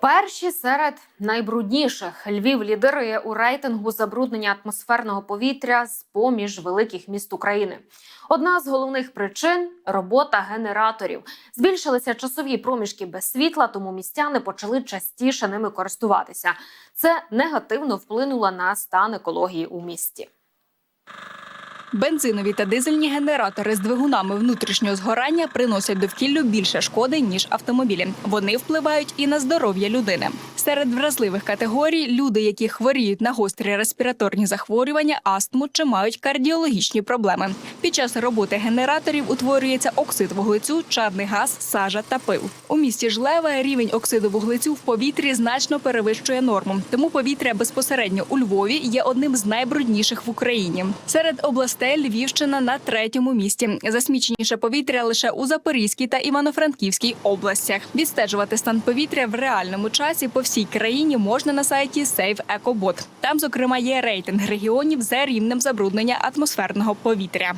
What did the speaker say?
Перші серед найбрудніших Львів лідирує у рейтингу забруднення атмосферного повітря з поміж великих міст України. Одна з головних причин робота генераторів. Збільшилися часові проміжки без світла, тому містяни почали частіше ними користуватися. Це негативно вплинуло на стан екології у місті. Бензинові та дизельні генератори з двигунами внутрішнього згорання приносять довкіллю більше шкоди ніж автомобілі. Вони впливають і на здоров'я людини. Серед вразливих категорій люди, які хворіють на гострі респіраторні захворювання, астму чи мають кардіологічні проблеми. Під час роботи генераторів утворюється оксид вуглецю, чадний газ, сажа та пил. У місті Жлеве рівень оксиду вуглецю в повітрі значно перевищує норму. Тому повітря безпосередньо у Львові є одним з найбрудніших в Україні. Серед областей Львівщина на третьому місці. Засміченіше повітря лише у Запорізькій та Івано-Франківській областях. Відстежувати стан повітря в реальному часі по всій країні можна на сайті Save EcoBot. Там, зокрема, є рейтинг регіонів за рівнем забруднення атмосферного повітря.